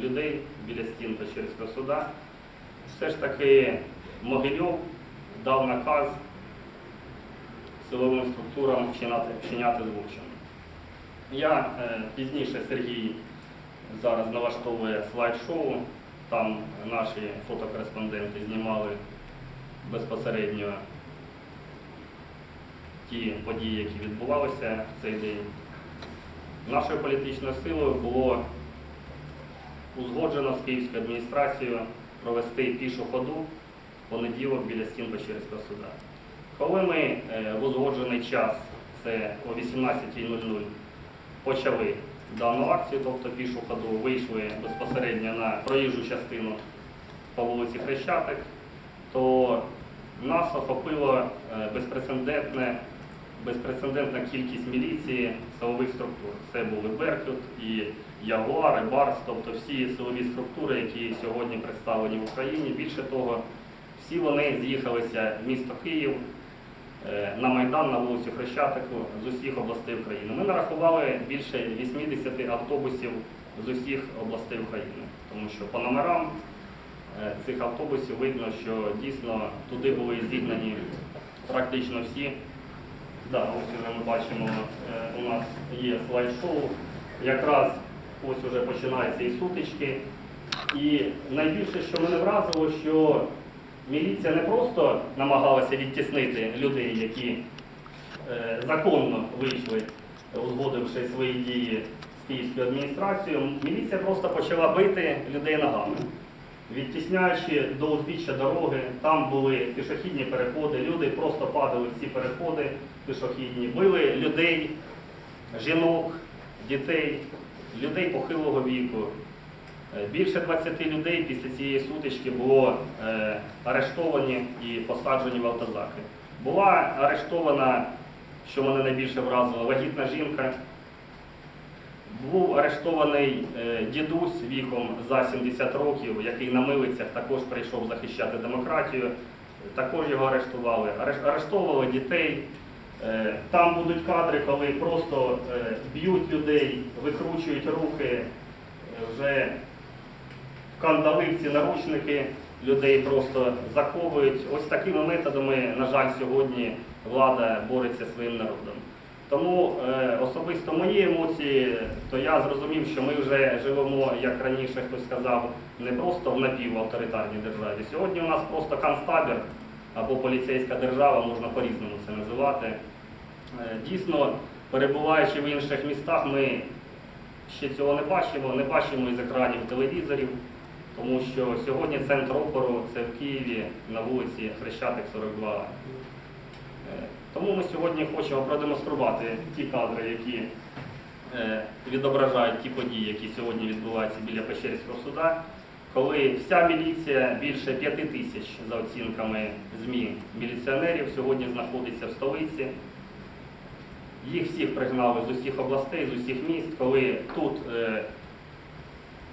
людей біля стін Печерського суда. Все ж таки Могильов дав наказ силовим структурам вчиняти, вчиняти злочин. Я е, пізніше Сергій зараз налаштовує слайд-шоу. Там наші фотокореспонденти знімали безпосередньо ті події, які відбувалися в цей день. Нашою політичною силою було узгоджено з Київською адміністрацією провести пішу ходу понеділок біля стін Печерського суда. Коли ми е, в узгоджений час, це о 18.00, почали дану акцію, тобто пішу ходу, вийшли безпосередньо на проїжджу частину по вулиці Хрещатик, то нас охопило е, безпрецедентне, безпрецедентна кількість міліції силових структур. Це були Беркут і Ягуар, і Барс, тобто всі силові структури, які сьогодні представлені в Україні. Більше того, всі вони з'їхалися в місто Київ е, на Майдан на вулицю Хрещатику з усіх областей України. Ми нарахували більше 80 автобусів з усіх областей України, тому що по номерам е, цих автобусів видно, що дійсно туди були зігнані практично всі. Да, ось ми бачимо, е, у нас є слайд-шоу. Якраз ось уже починаються і сутички. І найбільше, що мене вразило, що міліція не просто намагалася відтіснити людей, які е, законно вийшли, узгодивши свої дії з київською адміністрацією, міліція просто почала бити людей ногами, відтісняючи до узбіччя дороги. Там були пішохідні переходи, люди просто падали в ці переходи пішохідні, били людей, жінок, дітей, людей похилого віку. Е, Більше 20 людей після цієї сутички було е, арештовані і посаджені в автозаки. Була арештована, що мене найбільше вразило, вагітна жінка. Був арештований е, дідусь віком за 70 років, який на милицях також прийшов захищати демократію. Також його арештували. Арештовували дітей. Е, Там будуть кадри, коли просто е, б'ють людей, викручують руки, вже в кандали наручники людей просто заковують. Ось такими методами, на жаль, сьогодні влада бореться своїм народом. Тому е, особисто мої емоції, то я зрозумів, що ми вже живемо, як раніше хтось сказав, не просто в напівавторитарній державі. Сьогодні у нас просто концтабір або поліцейська держава, можна по-різному це називати. Е, Дійсно, перебуваючи в інших містах, ми ще цього не бачимо, не бачимо із екранів телевізорів, тому що сьогодні центр опору це в Києві на вулиці Хрещатик 42. Тому ми сьогодні хочемо продемонструвати ті кадри, які е, відображають ті події, які сьогодні відбуваються біля Печерського суда, коли вся міліція, більше п'яти тисяч за оцінками ЗМІ міліціонерів, сьогодні знаходиться в столиці. Їх всіх пригнали з усіх областей, з усіх міст, коли тут е,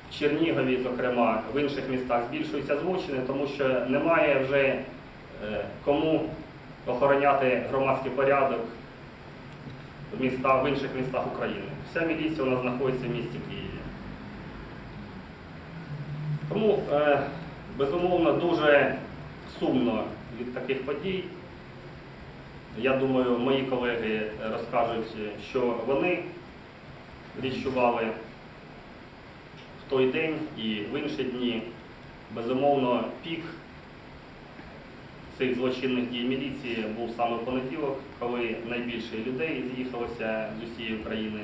в Чернігові, зокрема, в інших містах збільшуються злочини, тому що немає вже е, кому охороняти громадський порядок в, містах, в інших містах України. Вся міліція у нас знаходиться в місті Києві. Тому, е, безумовно, дуже сумно від таких подій. Я думаю, мої колеги розкажуть, що вони відчували в той день і в інші дні. Безумовно, пік цих злочинних дій міліції був саме понеділок, коли найбільше людей з'їхалося з усієї України,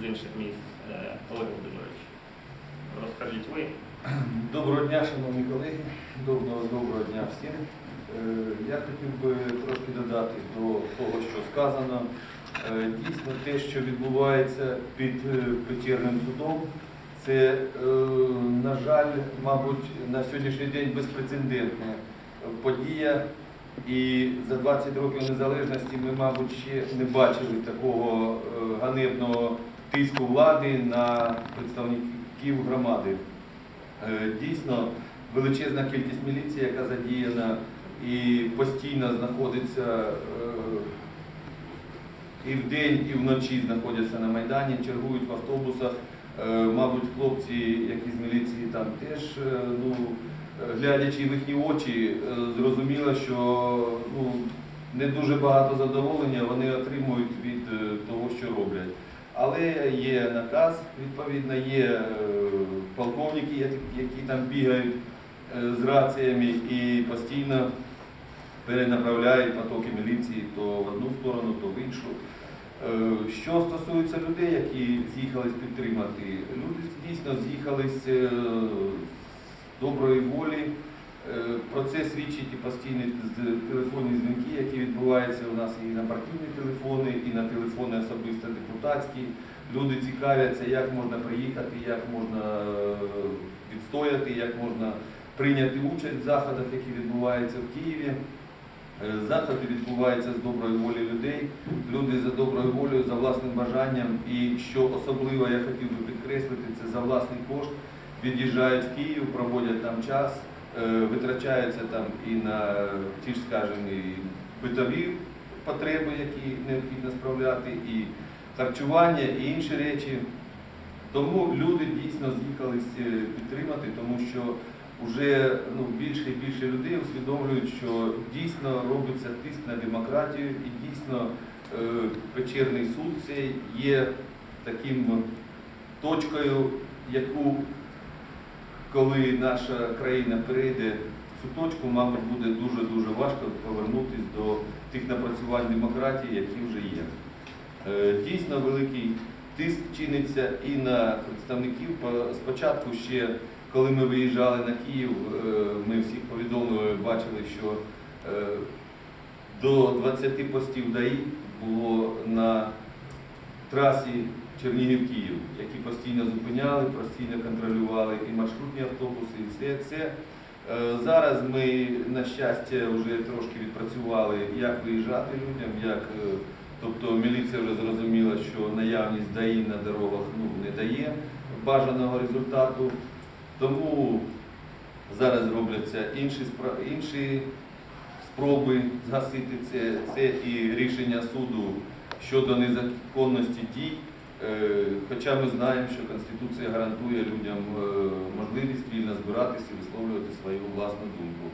з інших міст. Е, Олег Володимирович, розкажіть ви. Доброго дня, шановні колеги. Доброго, доброго дня всім. Е, Я хотів би трошки додати до того, що сказано. Е, Дійсно, те, що відбувається під Печерним судом, це, на жаль, мабуть, на сьогоднішній день безпрецедентна подія. І за 20 років незалежності ми, мабуть, ще не бачили такого е, ганебного тиску влади на представників громади. Е, Дійсно, величезна кількість міліції, яка задіяна і постійно знаходиться е, і вдень, і вночі знаходяться на Майдані, чергують в автобусах, Мабуть, хлопці, які з міліції там теж, ну, глядячи в їхні очі, е, зрозуміло, що ну, не дуже багато задоволення вони отримують від е, того, що роблять. Але є наказ, відповідно, є е, полковники, які- там бігають з раціями і постійно перенаправляють потоки міліції то в одну сторону, то в іншу. Що стосується людей, які з'їхались підтримати, люди дійсно з'їхались доброї волі. Е, Про це свідчить і постійні телефонні дзвінки, які відбуваються у нас і на партійні телефони, і на телефони особисто депутатські. Люди цікавляться, як можна приїхати, як можна е, відстояти, як можна прийняти участь в заходах, які відбуваються в Києві. Е, Заходи відбуваються з доброї волі людей. Люди за доброю волею, за власним бажанням. І що особливо я хотів би підкреслити, це за власний кошт від'їжджають в Київ, проводять там час, е, витрачаються там і на ті ж, скажімо, і битові потреби, які необхідно справляти, і харчування, і інші речі. Тому люди дійсно з'їхались е, підтримати, тому що вже ну, більше і більше людей усвідомлюють, що дійсно робиться тиск на демократію і дійсно е, Печерний суд цей є таким точкою, яку, коли наша країна перейде цю точку, мабуть, буде дуже-дуже важко повернутися до тих напрацювань демократії, які вже є. Е, Дійсно великий тиск чиниться і на представників. Спочатку ще, коли ми виїжджали на Київ, е, ми всіх повідомили, бачили, що е, до 20 постів ДАІ було на трасі Чернігів-Київ, які постійно зупиняли, постійно контролювали і маршрутні автобуси, і все це. Е, Зараз ми, на щастя, вже трошки відпрацювали, як виїжджати людям, як, е, тобто міліція вже зрозуміла, що наявність ДАІ на дорогах ну, не дає бажаного результату. Тому зараз робляться інші, інші спроби згасити це. Це і рішення суду щодо незаконності дій. Е, Хоча ми знаємо, що Конституція гарантує людям е, можливість вільно збиратися і висловлювати свою власну думку.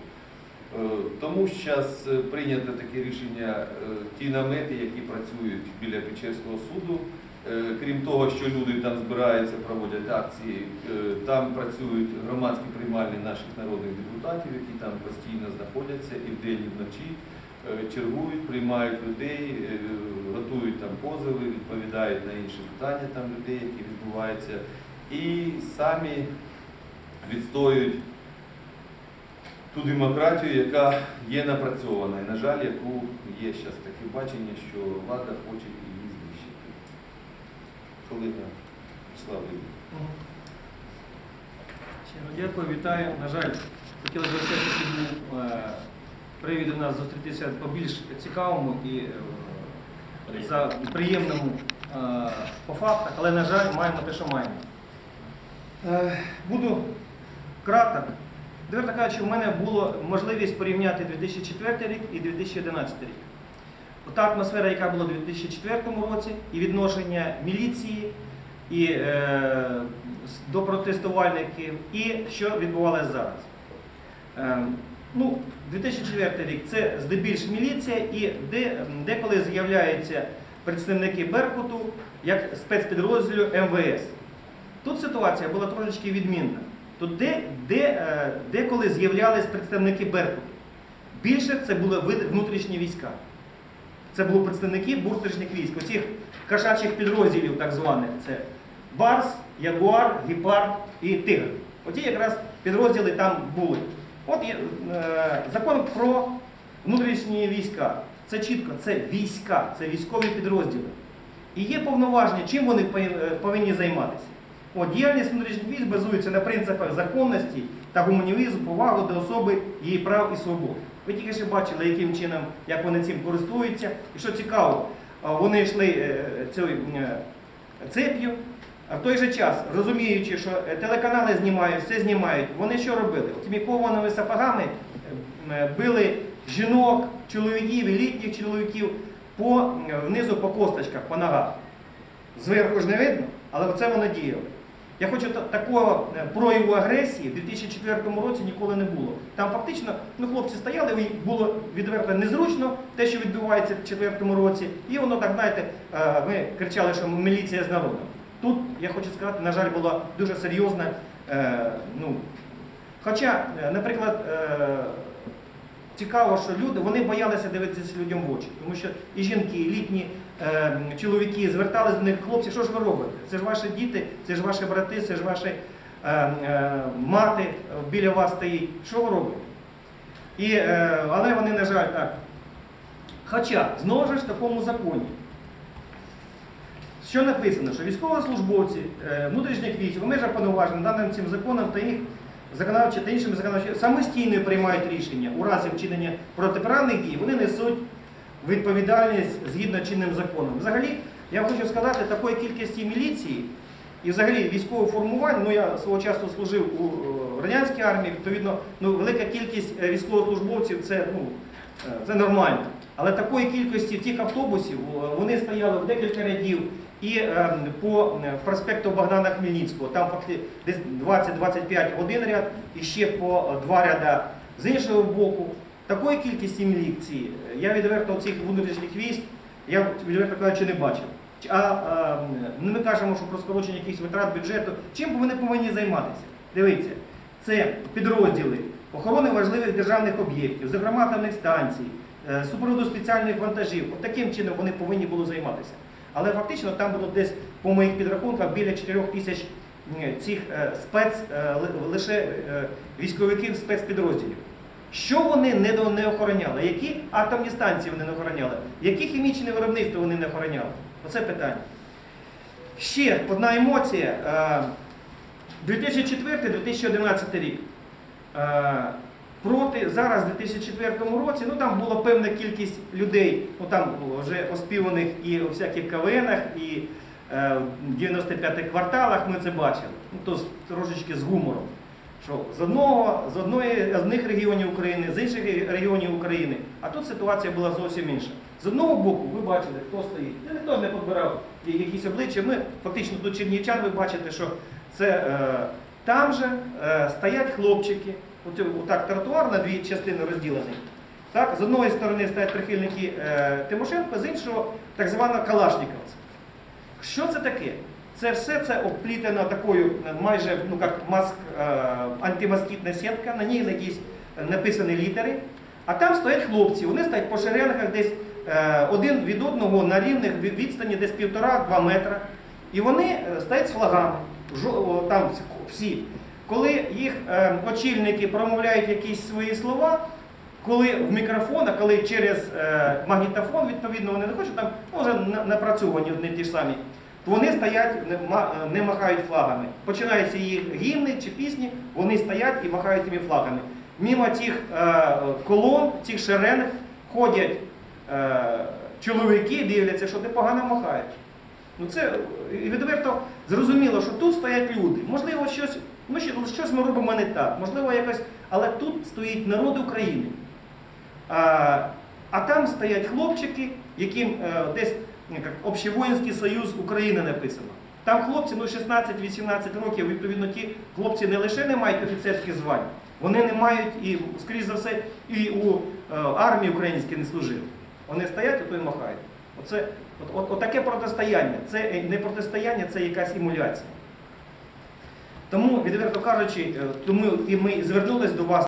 Е, Тому зараз прийнято таке рішення ті намети, які працюють біля Печерського суду. Крім того, що люди там збираються, проводять акції, там працюють громадські приймальні наших народних депутатів, які там постійно знаходяться і вдень, і вночі чергують, приймають людей, позови, відповідають на інші питання там людей, які відбуваються, і самі відстоюють ту демократію, яка є напрацьована, і, на жаль, яку є зараз таке бачення, що влада хоче її знищити. Колега Вячеслав дякую, вітаю. На жаль, хотілося б все ж таки був е, привід у нас зустрітися по більш цікавому і е, за приємному е, по фактах, але, на жаль, маємо те, що маємо. Е, Буду краток. Відверто кажучи, в мене була можливість порівняти 2004 рік і 2011 рік. Та атмосфера, яка була у 2004 році, і відношення міліції, і е, до протестувальників, і що відбувалося зараз. Е, ну, 2004 рік це здебільш міліція, і де, деколи з'являються представники Беркуту як спецпідрозділу МВС. Тут ситуація була трошечки відмінна. Тут де, де, е, деколи з'являлись представники Беркуту. Більше це були внутрішні війська. Це були представники внутрішніх військ, оцих кошачих підрозділів, так званих. Це Барс, Ягуар, Гепард і Тигр. Оті якраз підрозділи там були. От є, е, закон про внутрішні війська. Це чітко, це війська, це військові підрозділи. І є повноваження, чим вони е, повинні займатися. От, діяльність внутрішніх військ базується на принципах законності та гуманізму, поваги до особи, її прав і свобод. Ви тільки що бачили, яким чином, як вони цим користуються. І що цікаво, вони йшли е, е, цеп'ю, а в той же час, розуміючи, що е, телеканали знімають, все знімають, вони що робили? Тими кованими сапогами е, е, били жінок, чоловіків літніх чоловіків по, е, внизу по косточках, по ногах. Зверху ж не видно, але оце воно діяло. Я хочу такого прояву агресії в 2004 році ніколи не було. Там фактично ну, хлопці стояли, було відверто незручно те, що відбувається в 2004 році. І воно так, знаєте, ми кричали, що міліція з народом. Тут, я хочу сказати, на жаль, була дуже серйозна. е, ну, Хоча, е, наприклад, е, цікаво, що люди вони боялися дивитися людям в очі, тому що і жінки, і літні е, чоловіки зверталися до них, хлопці, що ж ви робите? Це ж ваші діти, це ж ваші брати, це ж ваші е, е, мати біля вас стоїть. Що ви робите? І, е, але вони, на жаль, так. Хоча, знову ж в такому законі. Що написано, що військовослужбовці е, внутрішніх військ в межах повноважень даним цим законом та їх законодавчі та іншими законодавчими самостійно приймають рішення у разі вчинення протиправних дій, вони несуть відповідальність згідно чинним законом. Взагалі, я хочу сказати, такої кількості міліції і взагалі військового формування, ну я свого часу служив у е, радянській армії, відповідно, ну, велика кількість е, військовослужбовців це, ну, це нормально. Але такої кількості тих автобусів вони стояли в декілька рядів і е, по е, проспекту Богдана Хмельницького, там десь 20-25 один ряд і ще по е, два ряда з іншого боку. Такої кількості міліції е, я відверто цих внутрішніх військ, я відверто кажучи, не бачив. А, а ми кажемо, що про скорочення якихось витрат бюджету. Чим вони повинні займатися? Дивіться, це підрозділи охорони важливих державних об'єктів, зокрема станцій, супроводу спеціальних вантажів. От таким чином вони повинні були займатися. Але фактично там було десь по моїх підрахунках біля 4 тисяч цих е, спец, е, лише е, військовиків спецпідрозділів. Що вони не, охороняли? Які атомні станції вони не охороняли? Які хімічне виробництво вони не охороняли? Оце питання. Ще одна емоція. Е, 2004-2011 рік. Проти зараз, в 2004 році, ну там була певна кількість людей, ну там було вже оспіваних і у всяких КВНах, і е, в 95-х кварталах ми це бачили. Ну то трошечки з гумором. Що з одного, з одної з одних регіонів України, з інших регіонів України, а тут ситуація була зовсім інша. З одного боку, ви бачите, хто стоїть. Ну, Ніхто не підбирав якісь обличчя. Ми фактично тут чернівчан, ви бачите, що це е, там же е, стоять хлопчики. От, отак тротуар на дві частини розділений. Так, з одної сторони стоять прихильники е, Тимошенко, з іншого так звана Калашніковця. Що це таке? Це все це обплітено такою е, майже ну, як маск, е, антимоскітна сітка, на ній якісь е, написані літери. А там стоять хлопці, вони стоять по шеренгах десь е, один від одного на рівних відстані десь півтора-два метра. І вони е, стоять з флагами, там всі. Коли їх е, очільники промовляють якісь свої слова, коли в мікрофон, а коли через е, магнітофон, відповідно, вони не хочуть там, може, напрацьовані одні ті ж самі, то вони стоять, не, ма- не махають флагами. Починаються їх гімни чи пісні, вони стоять і махають тими флагами. Мімо цих е, колон, цих шеренг ходять е, чоловіки, дивляться, що ти погано махаєш. Ну це е, відверто зрозуміло, що тут стоять люди. Можливо, щось, ну, що- щось ми робимо не так, можливо, якось, але тут стоїть народ України. А, а там стоять хлопчики, яким е, десь ну, як, Общевоїнський Союз України написано. Там хлопці ну, 16-18 років, відповідно, ті хлопці не лише не мають офіцерських звань, вони не мають і, скоріш за все, і у е, армії українській не служили. Вони стоять і то й махають. Оце, от, от, от таке протистояння. Це е, не протистояння, це якась емуляція. Тому, відверто кажучи, е, тому і ми звернулись до вас.